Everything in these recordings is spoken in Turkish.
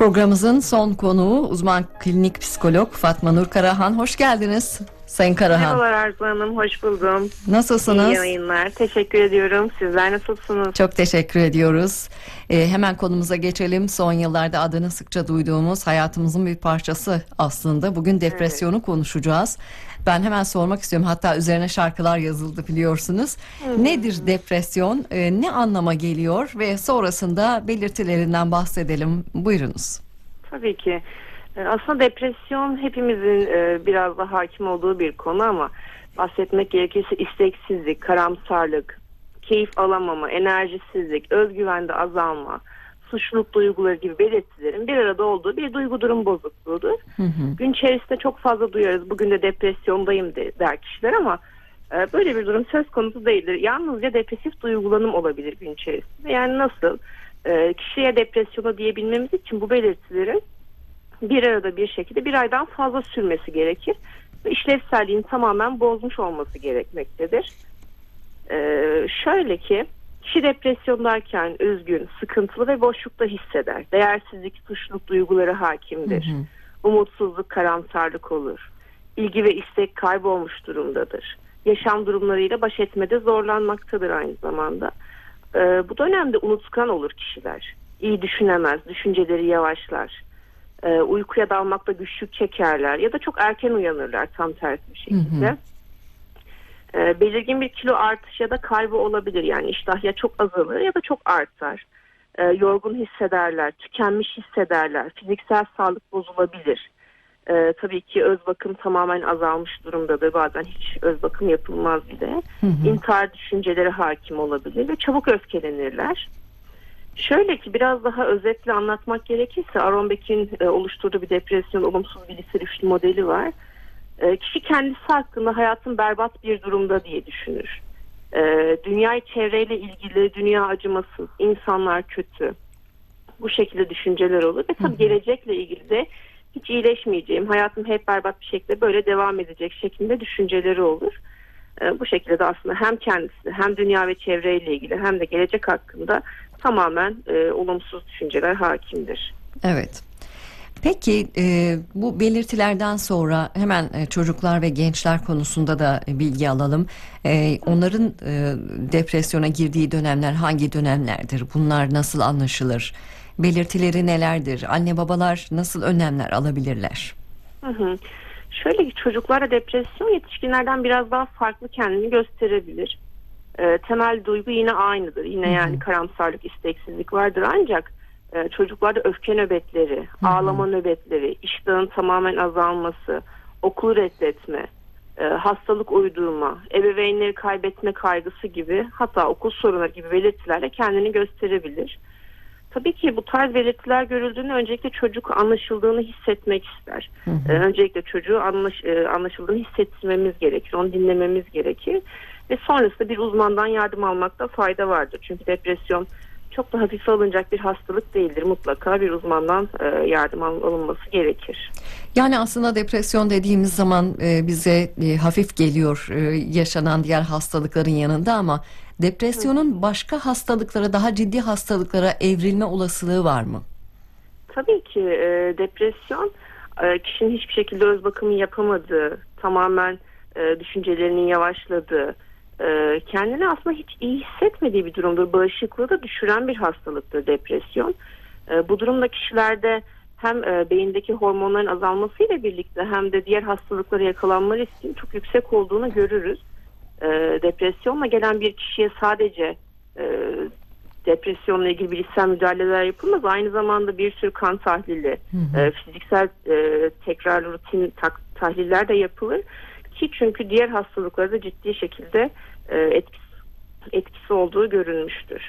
Programımızın son konuğu uzman klinik psikolog Fatma Nur Karahan. Hoş geldiniz Sayın Karahan. Merhabalar Arzu Hanım, hoş buldum. Nasılsınız? İyi yayınlar. Teşekkür ediyorum. Sizler nasılsınız? Çok teşekkür ediyoruz. Ee, hemen konumuza geçelim. Son yıllarda adını sıkça duyduğumuz hayatımızın bir parçası aslında. Bugün depresyonu konuşacağız. Ben hemen sormak istiyorum. Hatta üzerine şarkılar yazıldı biliyorsunuz. Nedir depresyon? Ee, ne anlama geliyor? Ve sonrasında belirtilerinden bahsedelim. Buyurunuz. Tabii ki. Ee, Aslında depresyon hepimizin e, biraz da hakim olduğu bir konu ama bahsetmek gerekirse isteksizlik, karamsarlık, keyif alamama, enerjisizlik, özgüvende azalma, suçluluk duyguları gibi belirtilerin bir arada olduğu bir duygu durum bozukluğudur. Hı hı. Gün içerisinde çok fazla duyarız. Bugün de depresyondayım de, der kişiler ama e, böyle bir durum söz konusu değildir. Yalnızca depresif duygulanım olabilir gün içerisinde. Yani nasıl? E, kişiye depresyonu diyebilmemiz için bu belirtilerin bir arada bir şekilde bir aydan fazla sürmesi gerekir. Ve işlevselliğini tamamen bozmuş olması gerekmektedir. E, şöyle ki kişi depresyondayken üzgün, sıkıntılı ve boşlukta hisseder. Değersizlik, suçluluk duyguları hakimdir. Hı hı. Umutsuzluk, karamsarlık olur. İlgi ve istek kaybolmuş durumdadır. Yaşam durumlarıyla baş etmede zorlanmaktadır aynı zamanda. Ee, bu dönemde unutkan olur kişiler. İyi düşünemez, düşünceleri yavaşlar. Ee, uykuya dalmakta güçlük çekerler ya da çok erken uyanırlar tam tersi bir şekilde. Hı hı. Ee, belirgin bir kilo artış ya da kaybı olabilir. Yani iştah ya çok azalır ya da çok artar. Ee, yorgun hissederler, tükenmiş hissederler, fiziksel sağlık bozulabilir. Ee, tabii ki öz bakım tamamen azalmış durumdadır. Bazen hiç öz bakım yapılmaz bile. Hı hı. İntihar düşünceleri hakim olabilir ve çabuk öfkelenirler. Şöyle ki biraz daha özetle anlatmak gerekirse Aaron Beck'in e, oluşturduğu bir depresyon olumsuz bilişsel üçlü modeli var. E, kişi kendisi hakkında hayatın berbat bir durumda diye düşünür. E, dünyayı çevreyle ilgili, dünya acımasız, insanlar kötü. Bu şekilde düşünceler olur ve tabii gelecekle ilgili de hiç iyileşmeyeceğim, hayatım hep berbat bir şekilde böyle devam edecek şeklinde düşünceleri olur. E, bu şekilde de aslında hem kendisi hem dünya ve çevreyle ilgili hem de gelecek hakkında tamamen e, olumsuz düşünceler hakimdir. Evet. Peki e, bu belirtilerden sonra hemen e, çocuklar ve gençler konusunda da e, bilgi alalım. E, onların e, depresyona girdiği dönemler hangi dönemlerdir? Bunlar nasıl anlaşılır? Belirtileri nelerdir? Anne babalar nasıl önlemler alabilirler? Hı hı. Şöyle ki çocuklarda depresyon yetişkinlerden biraz daha farklı kendini gösterebilir. E, temel duygu yine aynıdır. Yine Hı hı. yani karamsarlık, isteksizlik vardır ancak e, çocuklarda öfke nöbetleri, ağlama nöbetleri, iştahın tamamen azalması, okulu reddetme, e, hastalık uydurma, ebeveynleri kaybetme kaygısı gibi hatta okul sorunları gibi belirtilerle kendini gösterebilir. Tabii ki bu tarz belirtiler görüldüğünde öncelikle çocuk anlaşıldığını hissetmek ister. Hı hı. Ee, öncelikle çocuğu anlaş, e, anlaşıldığını hissettirmemiz gerekir, onu dinlememiz gerekir ve sonrasında bir uzmandan yardım almakta fayda vardır. Çünkü depresyon çok da hafife alınacak bir hastalık değildir. Mutlaka bir uzmandan e, yardım al- alınması gerekir. Yani aslında depresyon dediğimiz zaman e, bize e, hafif geliyor e, yaşanan diğer hastalıkların yanında ama depresyonun başka hastalıklara daha ciddi hastalıklara evrilme olasılığı var mı? Tabii ki e, depresyon e, kişinin hiçbir şekilde öz bakımı yapamadığı, tamamen e, düşüncelerinin yavaşladığı, e, kendini aslında hiç iyi hissetmediği bir durumdur. Bağışıklığı da düşüren bir hastalıktır depresyon. E, bu durumda kişilerde hem e, beyindeki hormonların azalmasıyla birlikte hem de diğer hastalıklara yakalanma riskinin çok yüksek olduğunu görürüz. E, depresyonla gelen bir kişiye sadece e, depresyonla ilgili bilişsel müdahaleler yapılmaz. Aynı zamanda bir sürü kan tahlili, e, fiziksel e, tekrar rutin tak- tahliller de yapılır ki çünkü diğer hastalıklarda da ciddi şekilde e, etkisi, etkisi olduğu görülmüştür.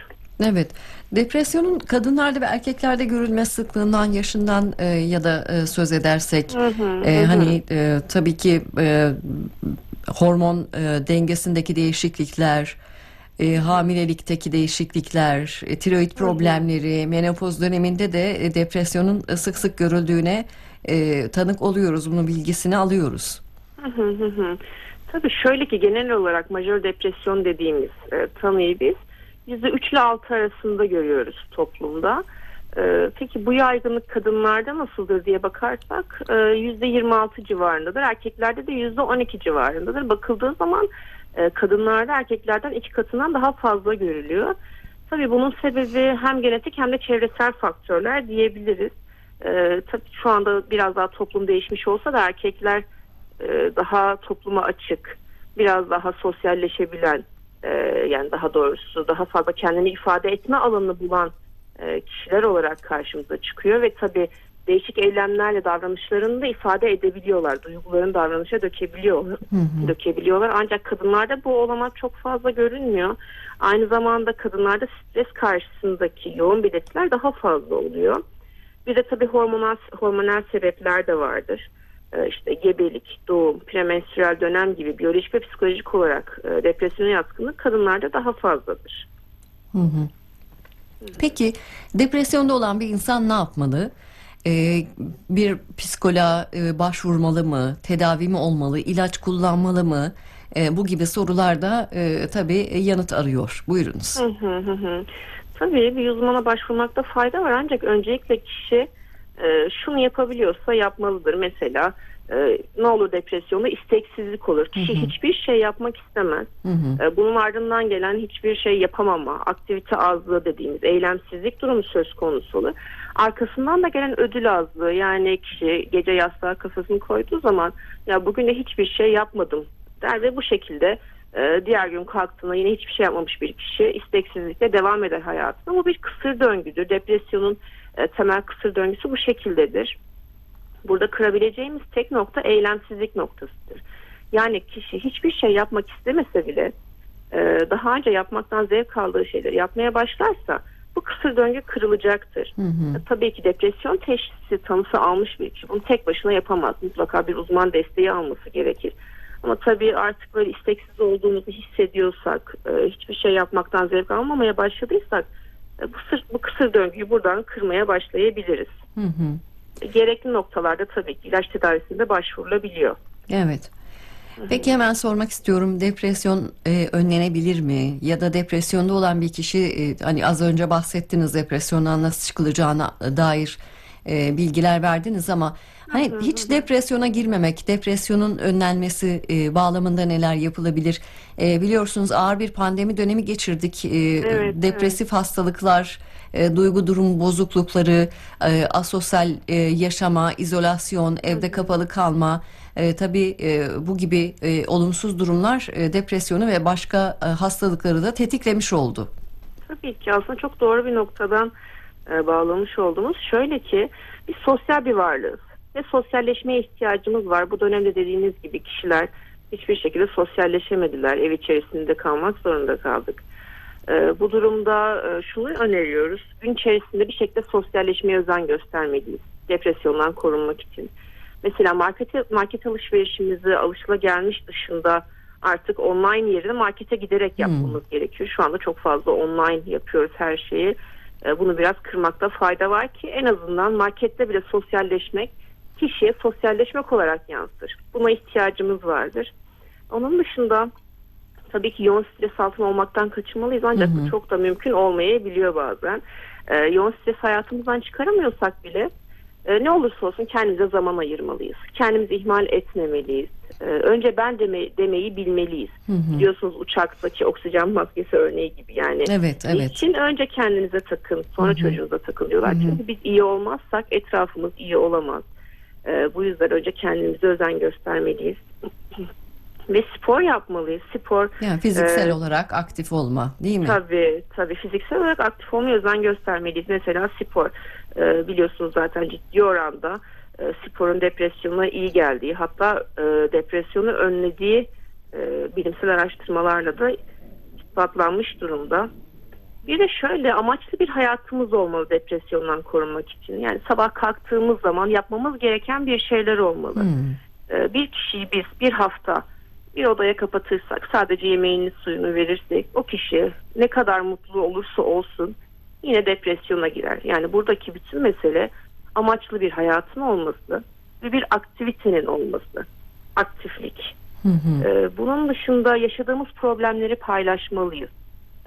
Evet. Depresyonun kadınlarda ve erkeklerde görülme sıklığından, yaşından e, ya da e, söz edersek Hı hı, e, hı hani e, tabii ki e, hormon e, dengesindeki değişiklikler, e, hamilelikteki değişiklikler, e, tiroid problemleri, menopoz döneminde de e, depresyonun sık sık görüldüğüne e, tanık oluyoruz. Bunun bilgisini alıyoruz. Tabii şöyle ki genel olarak majör depresyon dediğimiz e, tanıyı biz %3 ile 6 arasında görüyoruz toplumda. Ee, peki bu yaygınlık kadınlarda nasıldır diye bakarsak e, %26 civarındadır. Erkeklerde de %12 civarındadır. Bakıldığı zaman e, kadınlarda erkeklerden iki katından daha fazla görülüyor. Tabii bunun sebebi hem genetik hem de çevresel faktörler diyebiliriz. Ee, tabii şu anda biraz daha toplum değişmiş olsa da erkekler e, daha topluma açık, biraz daha sosyalleşebilen, e, yani daha doğrusu daha fazla kendini ifade etme alanını bulan e, kişiler olarak karşımıza çıkıyor ve tabii değişik eylemlerle davranışlarını da ifade edebiliyorlar. Duygularını davranışa dökebiliyor, dökebiliyorlar. Ancak kadınlarda bu olamak çok fazla görünmüyor. Aynı zamanda kadınlarda stres karşısındaki yoğun belirtiler daha fazla oluyor. Bir de tabii hormonal, hormonal sebepler de vardır. Ee, işte gebelik, doğum, premenstrüel dönem gibi biyolojik ve psikolojik olarak e, depresyona yatkınlık kadınlarda daha fazladır. Hı hı. Peki depresyonda olan bir insan ne yapmalı? Ee, bir psikoloğa e, başvurmalı mı? Tedavi mi olmalı? İlaç kullanmalı mı? Ee, bu gibi sorularda e, tabii yanıt arıyor. Buyurunuz. Hı hı hı hı. Tabii bir uzmana başvurmakta fayda var ancak öncelikle kişi e, şunu yapabiliyorsa yapmalıdır. Mesela e, ne olur depresyonda isteksizlik olur. Kişi hiçbir şey yapmak istemez. Hı hı. E, bunun ardından gelen hiçbir şey yapamama, aktivite azlığı dediğimiz eylemsizlik durumu söz konusu olur. Arkasından da gelen ödül azlığı yani kişi gece yastığa kafasını koyduğu zaman ya bugün de hiçbir şey yapmadım der ve bu şekilde e, diğer gün kalktığında yine hiçbir şey yapmamış bir kişi isteksizlikle devam eder hayatına. Bu bir kısır döngüdür. Depresyonun e, temel kısır döngüsü bu şekildedir. Burada kırabileceğimiz tek nokta eylemsizlik noktasıdır. Yani kişi hiçbir şey yapmak istemese bile e, daha önce yapmaktan zevk aldığı şeyleri yapmaya başlarsa bu kısır döngü kırılacaktır. Hı hı. E, Tabii ki depresyon teşhisi tanısı almış bir kişi bunu tek başına yapamaz. Mutlaka bir uzman desteği alması gerekir. Ama tabii artık böyle isteksiz olduğumuzu hissediyorsak, e, hiçbir şey yapmaktan zevk almamaya başladıysak bu, sır, bu kısır döngüyü buradan kırmaya başlayabiliriz. Hı hı. E, Gerekli noktalarda tabii ki ilaç tedavisinde başvurulabiliyor. Evet. Peki hemen sormak istiyorum depresyon e, önlenebilir mi ya da depresyonda olan bir kişi e, hani az önce bahsettiniz depresyondan nasıl çıkılacağına dair e, bilgiler verdiniz ama hani hiç depresyona girmemek depresyonun önlenmesi e, bağlamında neler yapılabilir? E, biliyorsunuz ağır bir pandemi dönemi geçirdik. E, Evet, depresif hastalıklar e, duygu durum bozuklukları e, asosyal e, yaşama izolasyon evde kapalı kalma e, tabii e, bu gibi e, olumsuz durumlar e, depresyonu ve başka e, hastalıkları da tetiklemiş oldu. Tabii ki. Aslında çok doğru bir noktadan e, bağlamış olduğumuz şöyle ki biz sosyal bir varlığız ve sosyalleşmeye ihtiyacımız var. Bu dönemde dediğiniz gibi kişiler hiçbir şekilde sosyalleşemediler. Ev içerisinde kalmak zorunda kaldık. E, bu durumda e, şunu öneriyoruz. Gün içerisinde bir şekilde sosyalleşmeye özen göstermeliyiz. Depresyondan korunmak için. Mesela market, market alışverişimizi alışılagelmiş dışında artık online yerine markete giderek yapmamız gerekiyor. Şu anda çok fazla online yapıyoruz her şeyi. E, Bunu biraz kırmakta fayda var ki en azından markette bile sosyalleşmek kişiye sosyalleşmek olarak yansır. Buna ihtiyacımız vardır. Onun dışında tabii ki yoğun stres altında olmaktan kaçınmalıyız ancak bu çok da mümkün olmayabiliyor bazen. E, yoğun stres hayatımızdan çıkaramıyorsak bile e, ne olursa olsun kendimize zaman ayırmalıyız. Kendimizi ihmal etmemeliyiz. E, önce ben deme, demeyi bilmeliyiz. Biliyorsunuz uçaktaki oksijen maskesi örneği gibi yani. Evet, evet. İçin önce kendinize takın sonra çocuğunuza takın diyorlar. Çünkü biz iyi olmazsak etrafımız iyi olamaz. E, bu yüzden önce kendimize özen göstermeliyiz. Ve spor yapmalıyız. Spor Yani fiziksel e, olarak aktif olma değil mi? Tabii tabii fiziksel olarak aktif olmaya özen göstermeliyiz. Mesela spor Ee, biliyorsunuz zaten ciddi oranda e, sporun depresyona iyi geldiği hatta e, depresyonu önlediği e, bilimsel araştırmalarla da ispatlanmış durumda. Bir de şöyle amaçlı bir hayatımız olmalı depresyondan korunmak için. Yani sabah kalktığımız zaman yapmamız gereken bir şeyler olmalı. Hmm. Ee, bir kişiyi biz bir hafta bir odaya kapatırsak sadece yemeğini suyunu verirsek o kişi ne kadar mutlu olursa olsun yine depresyona girer. Yani buradaki bütün mesele amaçlı bir hayatın olması ve bir aktivitenin olması. Aktiflik. Hı hı. Ee, bunun dışında yaşadığımız problemleri paylaşmalıyız.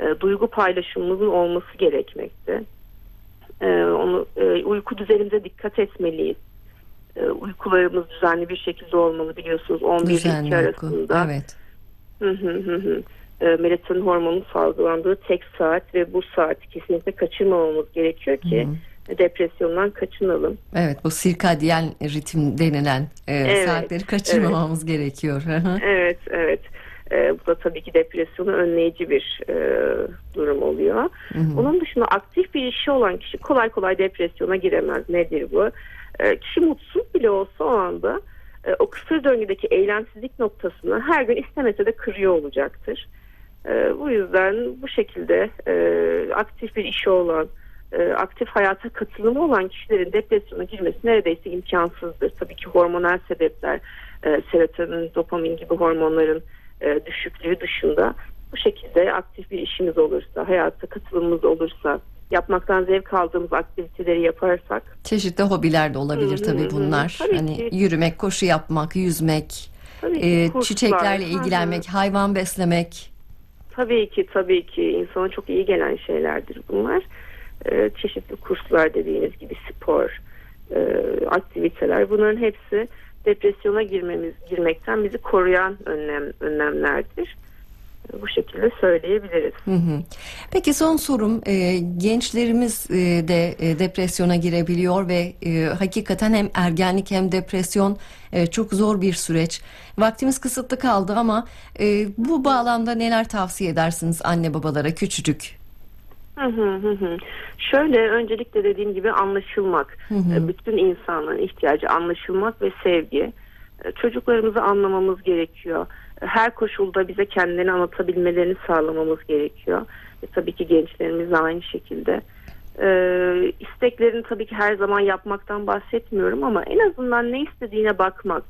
Ee, duygu paylaşımımızın olması gerekmekte. E, onu e, uyku düzenimize dikkat etmeliyiz. E, uykularımız düzenli bir şekilde olmalı biliyorsunuz 11 ile 2 Düzenli uyku. arasında. Evet. Hı hı hı hı. E, melatonin hormonu salgılandığı tek saat ve bu saati kesinlikle kaçırmamamız gerekiyor ki depresyondan kaçınalım. Evet bu sirkadyen ritim denilen e, Evet, saatleri kaçırmamamız gerekiyor. Hı hı. Evet, evet. E, bu da tabii ki depresyonu önleyici bir e, durum oluyor. Hı hı. Onun dışında aktif bir işi olan kişi kolay kolay depresyona giremez. Nedir bu? E, kişi mutsuz bile olsa o anda e, o kısır döngüdeki eylemsizlik noktasını her gün istemese de kırıyor olacaktır. E, bu yüzden bu şekilde e, aktif bir işi olan, e, aktif hayata katılımı olan kişilerin depresyona girmesi neredeyse imkansızdır. Tabii ki hormonal sebepler, e, serotonin, dopamin gibi hormonların e, düşüklüğü dışında bu şekilde aktif bir işimiz olursa, hayata katılımımız olursa, yapmaktan zevk aldığımız aktiviteleri yaparsak Çeşitli hobiler de olabilir hı tabii bunlar. Tabii hani ki. yürümek, koşu yapmak, yüzmek, tabii e, kurslar, çiçeklerle ilgilenmek, hayvan beslemek. Tabii ki tabii ki insana çok iyi gelen şeylerdir bunlar. Ee, çeşitli kurslar dediğiniz gibi spor, e, aktiviteler bunların hepsi depresyona girmemiz girmekten bizi koruyan önlem önlemlerdir. Ee, Bu şekilde söyleyebiliriz. Hı hı. Peki son sorum e, gençlerimiz e, de e, depresyona girebiliyor ve e, hakikaten hem ergenlik hem depresyon e, çok zor bir süreç. Vaktimiz kısıtlı kaldı ama e, bu bağlamda neler tavsiye edersiniz anne babalara küçücük? Hı hı hı. Şöyle öncelikle dediğim gibi anlaşılmak. Hı hı. E, Bütün insanların ihtiyacı anlaşılmak ve sevgi. E, Çocuklarımızı anlamamız gerekiyor. E, Her koşulda bize kendilerini anlatabilmelerini sağlamamız gerekiyor. E, tabii ki gençlerimiz de aynı şekilde. E, isteklerini tabii ki her zaman yapmaktan bahsetmiyorum ama en azından ne istediğine bakmak.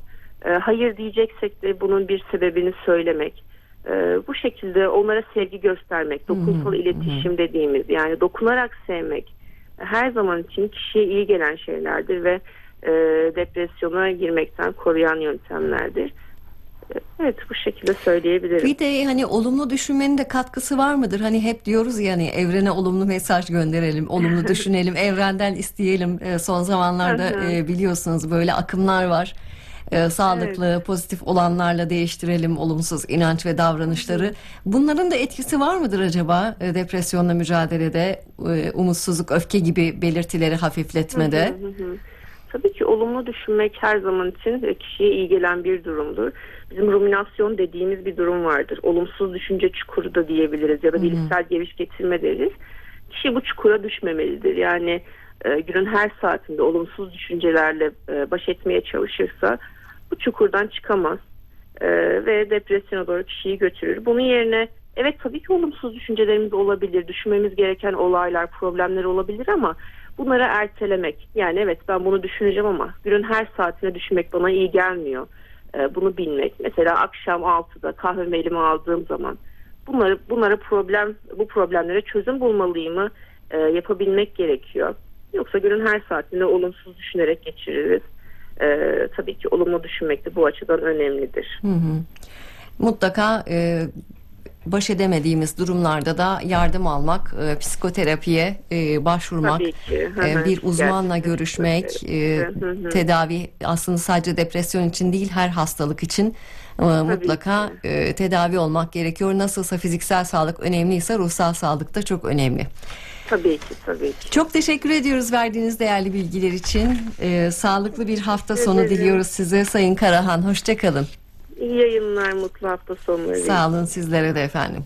E, hayır diyeceksek de bunun bir sebebini söylemek. E, bu şekilde onlara sevgi göstermek, dokunsal hı, iletişim dediğimiz yani dokunarak sevmek her zaman için kişiye iyi gelen şeylerdir ve e, depresyona girmekten koruyan yöntemlerdir. E, Evet bu şekilde söyleyebilirim. Bir de hani olumlu düşünmenin de katkısı var mıdır? Hani hep diyoruz ya hani evrene olumlu mesaj gönderelim, olumlu düşünelim, evrenden isteyelim. E, son zamanlarda e, biliyorsunuz böyle akımlar var. E, sağlıklı, pozitif olanlarla değiştirelim olumsuz inanç ve davranışları. Bunların da etkisi var mıdır acaba e, depresyonla mücadelede, e, umutsuzluk, öfke gibi belirtileri hafifletmede? Hı hı hı. Tabii ki olumlu düşünmek her zaman için e, kişiye iyi gelen bir durumdur. Bizim ruminasyon dediğimiz bir durum vardır. Olumsuz düşünce çukuru da diyebiliriz ya da bilişsel geviş getirme deriz. Kişi bu çukura düşmemelidir. Yani e, günün her saatinde olumsuz düşüncelerle e, baş etmeye çalışırsa bu çukurdan çıkamaz E, ve depresyona doğru kişiyi götürür. Bunun yerine evet tabii ki olumsuz düşüncelerimiz olabilir, düşünmemiz gereken olaylar, problemler olabilir ama bunları ertelemek. Yani evet ben bunu düşüneceğim ama günün her saatine düşünmek bana iyi gelmiyor. E, bunu bilmek. Mesela akşam 6'da kahvemi elime aldığım zaman bunları bunlara problem bu problemlere çözüm bulmalıyımı e, yapabilmek gerekiyor. Yoksa günün her saatinde olumsuz düşünerek geçiririz. E, tabii ki olumlu düşünmek de bu açıdan önemlidir. Hı hı. Mutlaka e, baş edemediğimiz durumlarda da yardım almak, e, psikoterapiye e, başvurmak, e, bir uzmanla Gerçekten görüşmek, e, tedavi aslında sadece depresyon için değil her hastalık için e, mutlaka e, tedavi olmak gerekiyor. Nasılsa fiziksel sağlık önemliyse ruhsal sağlık da çok önemli. Tabii ki tabii ki. Çok teşekkür ediyoruz verdiğiniz değerli bilgiler için. E, sağlıklı bir hafta sonu diliyoruz size Sayın Karahan. Hoşçakalın. İyi yayınlar, mutlu hafta sonları. Sağ olun sizlere de efendim.